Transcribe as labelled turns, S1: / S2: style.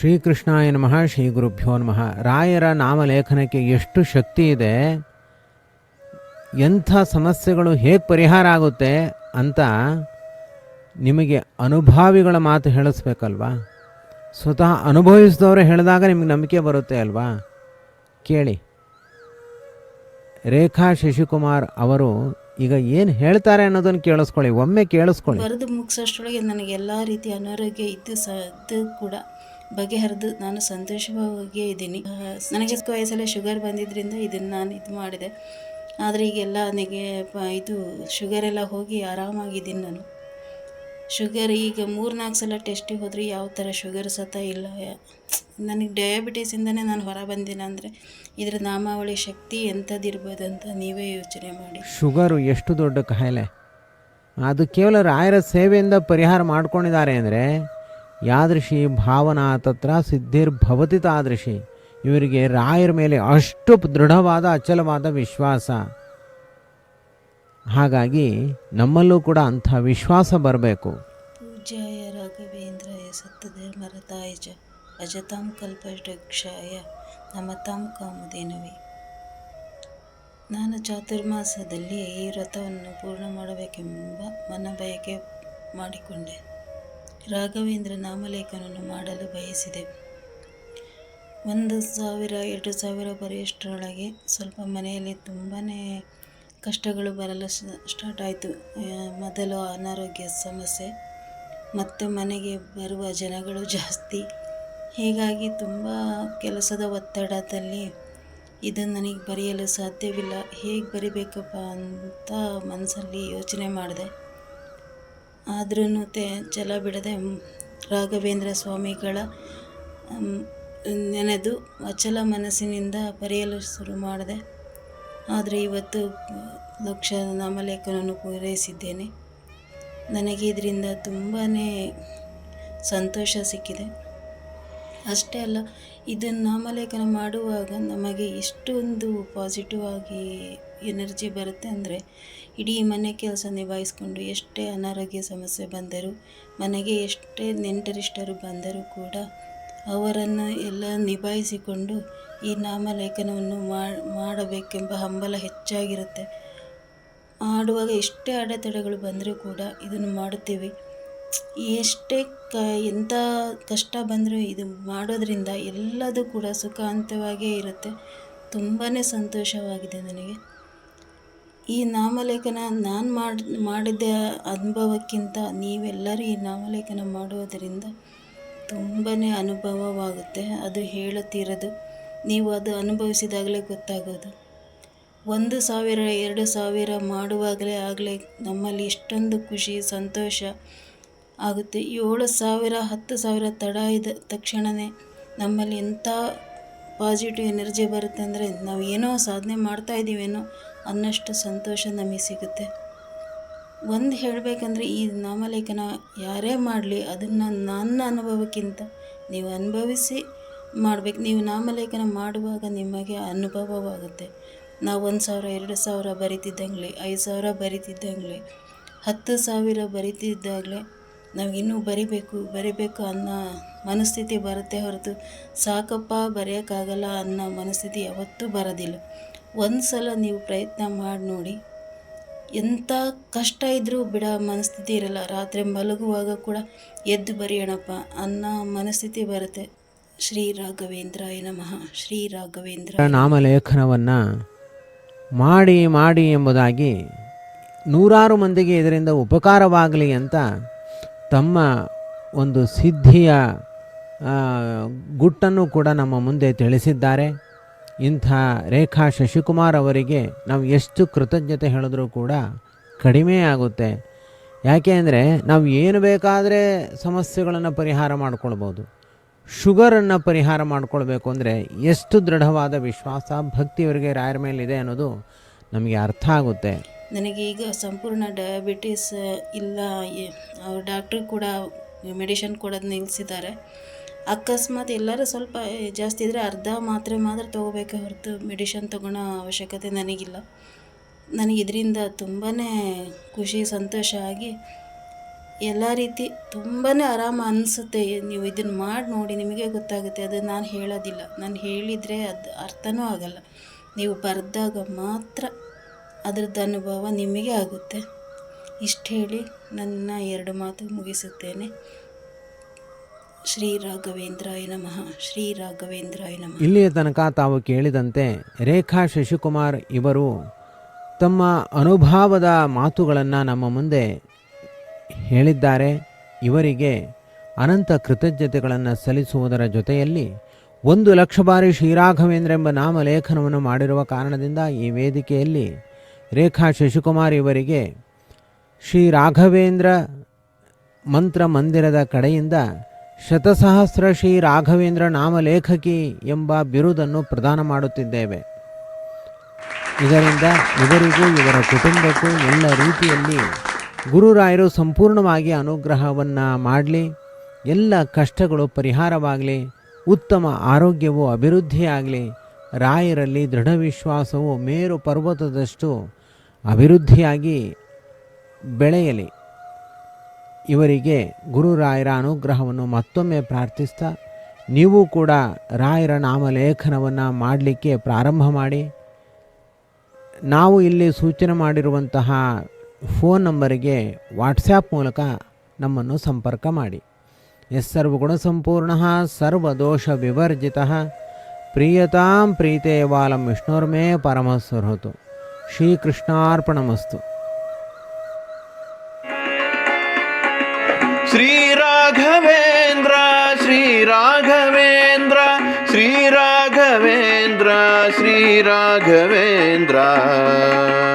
S1: ಶ್ರೀಕೃಷ್ಣಾಯ ನಮಃ ಶ್ರೀ ಗುರುಭ್ಯೋ ನಮಃ. ರಾಯರ ನಾಮಲೇಖನಕ್ಕೆ ಎಷ್ಟು ಶಕ್ತಿ ಇದೆ, ಎಂಥ ಸಮಸ್ಯೆಗಳು ಹೇಗೆ ಪರಿಹಾರ ಆಗುತ್ತೆ ಅಂತ ನಿಮಗೆ ಅನುಭಾವಿಗಳ ಮಾತು ಹೇಳಿಸ್ಬೇಕಲ್ವಾ? ಸ್ವತಃ ಅನುಭವಿಸಿದವರು ಹೇಳಿದಾಗ ನಿಮಗೆ ನಂಬಿಕೆ ಬರುತ್ತೆ ಅಲ್ವಾ? ಕೇಳಿ. ರೇಖಾ ಶಶಿಕುಮಾರ್ ಅವರು ಈಗ ಏನು ಹೇಳ್ತಾರೆ ಅನ್ನೋದನ್ನು ಕೇಳಿಸ್ಕೊಳ್ಳಿ, ಒಮ್ಮೆ ಕೇಳಿಸ್ಕೊಳ್ಳಿ.
S2: ಬರೆದು ಮುಗಿಸೋಷ್ಟೊಳಗೆ ನನಗೆ ಎಲ್ಲ ರೀತಿಯ ಅನಾರೋಗ್ಯ ಇದ್ದು ಸದ್ದು ಕೂಡ. ಬಗೆಹರಿದು ನಾನು ಸಂತೋಷವಾಗಿಯೇ ಇದ್ದೀನಿ. ನನಗೆ ಚಿಕ್ಕ ವಯಸ್ಸಲ್ಲೇ ಶುಗರ್ ಬಂದಿದ್ದರಿಂದ ಇದನ್ನು ನಾನು ಇದು ಮಾಡಿದೆ. ಆದರೆ ಈಗೆಲ್ಲ ನನಗೆ ಇದು ಶುಗರ್ ಎಲ್ಲ ಹೋಗಿ ಆರಾಮಾಗಿದ್ದೀನಿ ನಾನು. ಶುಗರ್ ಈಗ ಮೂರ್ನಾಲ್ಕು ಸಲ ಟೆಸ್ಟಿಗೆ ಹೋದರೆ ಯಾವ ಥರ ಶುಗರ್ ಸತ ಇಲ್ಲ. ನನಗೆ ಡಯಾಬಿಟೀಸಿಂದನೇ ನಾನು ಹೊರ ಬಂದಿಲ್ಲ ಅಂದರೆ ಇದರ ನಾಮಾವಳಿ ಶಕ್ತಿ ಎಂಥದ್ದಿರ್ಬೋದು ಅಂತ ನೀವೇ ಯೋಚನೆ ಮಾಡಿ.
S1: ಶುಗರು ಎಷ್ಟು ದೊಡ್ಡ ಕಾಯಿಲೆ ಅದು ಕೇವಲ ರಾಯರ ಸೇವೆಯಿಂದ ಪರಿಹಾರ ಮಾಡ್ಕೊಂಡಿದ್ದಾರೆ ಅಂದರೆ ಯಾದೃಶಿ ಭಾವನಾ ತತ್ರ ಸಿದ್ಧಿರ್ಭವತಿ ತಾದೃಶಿ. ಇವರಿಗೆ ರಾಯರ ಮೇಲೆ ಅಷ್ಟು ದೃಢವಾದ ಅಚಲವಾದ ವಿಶ್ವಾಸ. ಹಾಗಾಗಿ ನಮ್ಮಲ್ಲೂ ಕೂಡ ಅಂಥ ವಿಶ್ವಾಸ ಬರಬೇಕು.
S2: ಪೂಜ್ಯಾಯ ರಾಘವೇಂದ್ರಾಯ ಸತ್ತಧರ್ಮರತಾಯ ಚ ಅಜತಾಂ ಕಲ್ಪವೃಕ್ಷಾಯ ನಮತಾಂ ಕಾಮಧೇನವೇ. ನಾನು ಚಾತುರ್ಮಾಸದಲ್ಲಿ ಈ ವ್ರತವನ್ನು ಪೂರ್ಣ ಮಾಡಬೇಕೆಂಬ ಮನಬಯಕೆ ಮಾಡಿಕೊಂಡೆ. ರಾಘವೇಂದ್ರ ನಾಮಲೇಖನವನ್ನು ಮಾಡಲು ಬಯಸಿದೆ. ಒಂದು ಸಾವಿರ, ಎರಡು ಸಾವಿರ ಬರೆಯಷ್ಟರೊಳಗೆ ಸ್ವಲ್ಪ ಮನೆಯಲ್ಲಿ ತುಂಬಾ ಕಷ್ಟಗಳು ಬರಲು ಸ್ಟಾರ್ಟ್ ಆಯಿತು. ಮೊದಲು ಅನಾರೋಗ್ಯ ಸಮಸ್ಯೆ, ಮತ್ತು ಮನೆಗೆ ಬರುವ ಜನಗಳು ಜಾಸ್ತಿ. ಹೀಗಾಗಿ ತುಂಬ ಕೆಲಸದ ಒತ್ತಡದಲ್ಲಿ ಇದು ನನಗೆ ಬರೆಯಲು ಸಾಧ್ಯವಿಲ್ಲ. ಹೇಗೆ ಬರಿಬೇಕಪ್ಪ ಅಂತ ಮನಸ್ಸಲ್ಲಿ ಯೋಚನೆ ಮಾಡಿದೆ. ಆದ್ರೂ ತೇ ಛಲ ಬಿಡದೆ ರಾಘವೇಂದ್ರ ಸ್ವಾಮಿಗಳ ನೆನೆದು ಅಚಲ ಮನಸ್ಸಿನಿಂದ ಬರೆಯಲು ಶುರು ಮಾಡಿದೆ. ಆದರೆ ಇವತ್ತು ಲಕ್ಷ ನಾಮಲೇಖನವನ್ನು ಪೂರೈಸಿದ್ದೇನೆ. ನನಗೆ ಇದರಿಂದ ತುಂಬಾ ಸಂತೋಷ ಸಿಕ್ಕಿದೆ. ಅಷ್ಟೇ ಅಲ್ಲ, ಇದನ್ನು ನಾಮಲೇಖನ ಮಾಡುವಾಗ ನಮಗೆ ಇಷ್ಟೊಂದು ಪಾಸಿಟಿವ್ ಆಗಿ ಎನರ್ಜಿ ಬರುತ್ತೆ ಅಂದರೆ ಇಡೀ ಮನೆ ಕೆಲಸ ನಿಭಾಯಿಸ್ಕೊಂಡು ಎಷ್ಟೇ ಅನಾರೋಗ್ಯ ಸಮಸ್ಯೆ ಬಂದರೂ, ಮನೆಗೆ ಎಷ್ಟೇ ನೆಂಟರಿಷ್ಟರು ಬಂದರೂ ಕೂಡ ಅವರನ್ನು ಎಲ್ಲ ನಿಭಾಯಿಸಿಕೊಂಡು ಈ ನಾಮಲೇಖನವನ್ನು ಮಾಡಬೇಕೆಂಬ ಹಂಬಲ ಹೆಚ್ಚಾಗಿರುತ್ತೆ. ಆಡುವಾಗ ಎಷ್ಟೇ ಅಡೆತಡೆಗಳು ಬಂದರೂ ಕೂಡ ಇದನ್ನು ಮಾಡುತ್ತೇವೆ. ಎಷ್ಟೇ ಕ, ಎಂಥ ಕಷ್ಟ ಬಂದರೂ ಇದು ಮಾಡೋದ್ರಿಂದ ಎಲ್ಲದೂ ಕೂಡ ಸುಖಾಂತವಾಗೇ ಇರುತ್ತೆ. ತುಂಬಾ ಸಂತೋಷವಾಗಿದೆ ನನಗೆ. ಈ ನಾಮಲೇಖನ ನಾನು ಮಾಡಿ ಮಾಡಿದ ಅನುಭವಕ್ಕಿಂತ ನೀವೆಲ್ಲರೂ ಈ ನಾಮಲೇಖನ ಮಾಡುವುದರಿಂದ ತುಂಬಾ ಅನುಭವವಾಗುತ್ತೆ. ಅದು ಹೇಳುತ್ತಿರೋದು ನೀವು ಅದು ಅನುಭವಿಸಿದಾಗಲೇ ಗೊತ್ತಾಗೋದು. ಒಂದು ಸಾವಿರ, ಎರಡು ಸಾವಿರ ಮಾಡುವಾಗಲೇ ಆಗಲೇ ನಮ್ಮಲ್ಲಿ ಇಷ್ಟೊಂದು ಖುಷಿ, ಸಂತೋಷ ಆಗುತ್ತೆ. ಏಳು ಸಾವಿರ, ಹತ್ತು ಸಾವಿರ ತಡ ಇದ್ದ ತಕ್ಷಣವೇ ನಮ್ಮಲ್ಲಿ ಎಂಥ ಪಾಸಿಟಿವ್ ಎನರ್ಜಿ ಬರುತ್ತೆ ಅಂದರೆ ನಾವು ಏನೋ ಸಾಧನೆ ಮಾಡ್ತಾ ಇದ್ದೀವೇನೋ ಅನ್ನಷ್ಟು ಸಂತೋಷ ನಮಗೆ ಸಿಗುತ್ತೆ. ಒಂದು ಹೇಳಬೇಕಂದ್ರೆ ಈ ನಾಮಲೇಖನ ಯಾರೇ ಮಾಡಲಿ, ಅದನ್ನು ನನ್ನ ಅನುಭವಕ್ಕಿಂತ ನೀವು ಅನುಭವಿಸಿ ಮಾಡಬೇಕು. ನೀವು ನಾಮಲೇಖನ ಮಾಡುವಾಗ ನಿಮಗೆ ಅನುಭವವಾಗುತ್ತೆ. ನಾವು ಒಂದು ಸಾವಿರ, ಎರಡು ಸಾವಿರ ಬರಿತಿದ್ದಂಗೆ ಐದು ಸಾವಿರ ಬರಿತಿದ್ದಂಗೆ ಹತ್ತು ಸಾವಿರ ಬರಿತಿದ್ದಾಗಲೇ ನಾವು ಇನ್ನೂ ಬರಿಬೇಕು ಬರಿಬೇಕು ಅನ್ನೋ ಮನಸ್ಥಿತಿ ಬರುತ್ತೆ ಹೊರತು ಸಾಕಪ್ಪ ಬರೆಯೋಕ್ಕಾಗಲ್ಲ ಅನ್ನೋ ಮನಸ್ಥಿತಿ ಯಾವತ್ತೂ ಬರೋದಿಲ್ಲ. ಒಂದು ಸಲ ನೀವು ಪ್ರಯತ್ನ ಮಾಡಿ ನೋಡಿ. ಎಂಥ ಕಷ್ಟ ಇದ್ದರೂ ಬಿಡ, ಮನಸ್ಥಿತಿ ಇರಲ್ಲ. ರಾತ್ರಿ ಮಲಗುವಾಗ ಕೂಡ ಎದ್ದು ಬರೆಯೋಣಪ್ಪ. ಅನ್ನೋ ಮನಸ್ಥಿತಿ ಬರುತ್ತೆ. ಶ್ರೀ ರಾಘವೇಂದ್ರಾಯ ನಮಃ. ಶ್ರೀ ರಾಘವೇಂದ್ರ.
S1: ನಾಮಲೇಖನವನ್ನು ಮಾಡಿ ಮಾಡಿ ಎಂಬುದಾಗಿ ನೂರಾರು ಮಂದಿಗೆ ಇದರಿಂದ ಉಪಕಾರವಾಗಲಿ ಅಂತ ತಮ್ಮ ಒಂದು ಸಿದ್ಧಿಯ ಗುಟ್ಟನ್ನು ಕೂಡ ನಮ್ಮ ಮುಂದೆ ತಿಳಿಸಿದ್ದಾರೆ. ಇಂಥ ರೇಖಾ ಶಶಿಕುಮಾರ್ ಅವರಿಗೆ ನಾವು ಎಷ್ಟು ಕೃತಜ್ಞತೆ ಹೇಳಿದ್ರೂ ಕೂಡ ಕಡಿಮೆ ಆಗುತ್ತೆ. ಯಾಕೆ ಅಂದರೆ ನಾವು ಏನು ಬೇಕಾದರೆ ಸಮಸ್ಯೆಗಳನ್ನು ಪರಿಹಾರ ಮಾಡಿಕೊಳ್ಬೋದು. ಶುಗರನ್ನು ಪರಿಹಾರ ಮಾಡಿಕೊಳ್ಬೇಕು ಅಂದರೆ ಎಷ್ಟು ದೃಢವಾದ ವಿಶ್ವಾಸ, ಭಕ್ತಿ ಅವರಿಗೆ ರಾಯರ ಮೇಲಿದೆ ಅನ್ನೋದು ನಮಗೆ ಅರ್ಥ ಆಗುತ್ತೆ.
S2: ನನಗೆ ಈಗ ಸಂಪೂರ್ಣ ಡಯಾಬಿಟೀಸ್ ಇಲ್ಲ ಡಾಕ್ಟ್ರು ಕೂಡ ಮೆಡಿಷನ್ ಕೊಡೋದು ನಿಲ್ಲಿಸಿದ್ದಾರೆ ಅಕಸ್ಮಾತ್ ಎಲ್ಲರೂ ಸ್ವಲ್ಪ ಜಾಸ್ತಿ ಇದ್ದರೆ ಅರ್ಧ ಮಾತ್ರೆ ಮಾತ್ರ ತೊಗೋಬೇಕೆ ಹೊರತು ಮೆಡಿಷನ್ ತೊಗೊಳೋ ಅವಶ್ಯಕತೆ ನನಗಿಲ್ಲ. ನನಗೆ ಇದರಿಂದ ತುಂಬಾ ಖುಷಿ, ಸಂತೋಷ ಆಗಿ ಎಲ್ಲ ರೀತಿ ತುಂಬಾ ಆರಾಮ ಅನಿಸುತ್ತೆ. ನೀವು ಇದನ್ನು ಮಾಡಿ ನೋಡಿ ನಿಮಗೆ ಗೊತ್ತಾಗುತ್ತೆ. ಅದು ನಾನು ಹೇಳೋದಿಲ್ಲ. ನಾನು ಹೇಳಿದರೆ ಅದು ಅರ್ಥನೂ ಆಗಲ್ಲ. ನೀವು ಬರೆದಾಗ ಮಾತ್ರ ಅದರದ್ದು ಅನುಭವ ನಿಮಗೆ ಆಗುತ್ತೆ. ಇಷ್ಟು ಹೇಳಿ ನನ್ನ ಎರಡು ಮಾತು ಮುಗಿಸುತ್ತೇನೆ. ಶ್ರೀ ರಾಘವೇಂದ್ರಾಯ ನಮಃ, ಶ್ರೀ ರಾಘವೇಂದ್ರಾಯ ನಮಃ.
S1: ಇಲ್ಲಿಯ ತನಕ ತಾವು ಕೇಳಿದಂತೆ ರೇಖಾ ಶಶಿಕುಮಾರ್ ಇವರು ತಮ್ಮ ಅನುಭವದ ಮಾತುಗಳನ್ನು ನಮ್ಮ ಮುಂದೆ ಹೇಳಿದ್ದಾರೆ. ಇವರಿಗೆ ಅನಂತ ಕೃತಜ್ಞತೆಗಳನ್ನು ಸಲ್ಲಿಸುವುದರ ಜೊತೆಯಲ್ಲಿ ಒಂದು ಲಕ್ಷ ಬಾರಿ ಶ್ರೀರಾಘವೇಂದ್ರ ಎಂಬ ನಾಮಲೇಖನವನ್ನು ಮಾಡಿರುವ ಕಾರಣದಿಂದ ಈ ವೇದಿಕೆಯಲ್ಲಿ ರೇಖಾ ಶಶಿಕುಮಾರ್ ಇವರಿಗೆ ಶ್ರೀ ರಾಘವೇಂದ್ರ ಮಂತ್ರ ಮಂದಿರದ ಕಡೆಯಿಂದ ಶತಸಹಸ್ರ ಶ್ರೀ ರಾಘವೇಂದ್ರ ನಾಮಲೇಖಕಿ ಎಂಬ ಬಿರುದನ್ನು ಪ್ರದಾನ ಮಾಡುತ್ತಿದ್ದೇವೆ. ಇದರಿಂದ ಇವರಿಗೂ, ಇವರ ಕುಟುಂಬಕ್ಕೂ ಎಲ್ಲ ರೀತಿಯಲ್ಲಿ ಗುರುರಾಯರು ಸಂಪೂರ್ಣವಾಗಿ ಅನುಗ್ರಹವನ್ನು ಮಾಡಲಿ, ಎಲ್ಲ ಕಷ್ಟಗಳು ಪರಿಹಾರವಾಗಲಿ, ಉತ್ತಮ ಆರೋಗ್ಯವು ಅಭಿವೃದ್ಧಿಯಾಗಲಿ, ರಾಯರಲ್ಲಿ ದೃಢ ವಿಶ್ವಾಸವು ಮೇರು ಪರ್ವತದಷ್ಟು ಅಭಿವೃದ್ಧಿಯಾಗಿ ಬೆಳೆಯಲಿ. ಇವರಿಗೆ ಗುರುರಾಯರ ಅನುಗ್ರಹವನ್ನು ಮತ್ತೊಮ್ಮೆ ಪ್ರಾರ್ಥಿಸ್ತಾ, ನೀವು ಕೂಡ ರಾಯರ ನಾಮಲೇಖನವನ್ನು ಮಾಡಲಿಕ್ಕೆ ಪ್ರಾರಂಭ ಮಾಡಿ. ನಾವು ಇಲ್ಲಿ ಸೂಚನೆ ಮಾಡಿರುವಂತಹ ಫೋನ್ ನಂಬರಿಗೆ ವಾಟ್ಸ್ಯಾಪ್ ಮೂಲಕ ನಮ್ಮನ್ನು ಸಂಪರ್ಕ ಮಾಡಿ. ಎಸ್ ಸಂಪೂರ್ಣ ಸರ್ವದೋಷ ವಿವರ್ಜಿತ. ಪ್ರಿಯತಾಂ ಪ್ರೀತೆ ವಾಲಂ ವಿಷ್ಣುರ್ಮೇ ಪರಮಸ್ವರ್ಹತು ಶ್ರೀಕೃಷ್ಣಾರ್ಪಣಮಸ್ತು.
S3: श्री श्रीराघवेन्द्रा